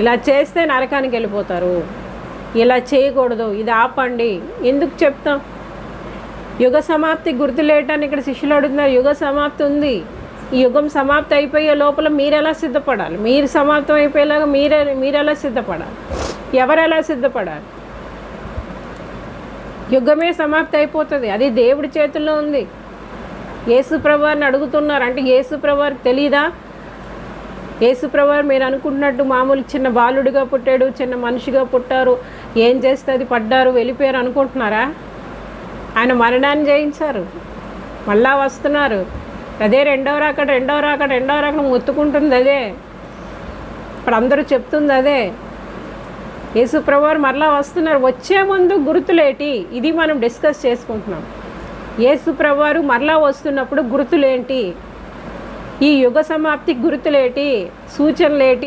ఇలా చేస్తే నరకానికి వెళ్ళిపోతారు. ఇలా చేయకూడదు ఇది ఆపండి. ఎందుకు చెప్తాం? యుగ సమాప్తి గుర్తులేయటాన్ని ఇక్కడ శిష్యులు అడుగుతున్నారు యుగ సమాప్తి ఉంది. ఈ యుగం సమాప్తి అయిపోయే లోపల మీరు ఎలా సిద్ధపడాలి? మీరు సమాప్తం అయిపోయేలాగా మీరే మీరు ఎలా సిద్ధపడాలి? ఎవరు ఎలా సిద్ధపడాలి? యుగమే సమాప్తి అయిపోతుంది. అది దేవుడి చేతుల్లో ఉంది. యేసుప్రభువారిని అడుగుతున్నారు. అంటే యేసుప్రభువారికి తెలీదా? యేసుప్రభువారు మీరు అనుకుంటున్నట్టు మామూలు చిన్న బాలుడిగా పుట్టాడు చిన్న మనిషిగా పుట్టారు. ఏం చేస్తే అది పడ్డారు వెళ్ళిపోయారు అనుకుంటున్నారా? ఆయన మరణాన్ని జయించారు. మళ్ళా వస్తున్నారు. అదే రెండవ రాకడ రెండవ రాకడ రెండవ రాకడ మొత్తుకుంటుంది అదే. ఇప్పుడు అందరూ చెప్తుంది అదే. యేసుప్రభువారు మరలా వస్తున్నారు. వచ్చే ముందు గుర్తులేటి? ఇది మనం డిస్కస్ చేసుకుంటున్నాం. యేసుప్రభువారు మరలా వస్తున్నప్పుడు గుర్తులేంటి? ఈ యుగ సమాప్తి గుర్తులేటి సూచనలేటి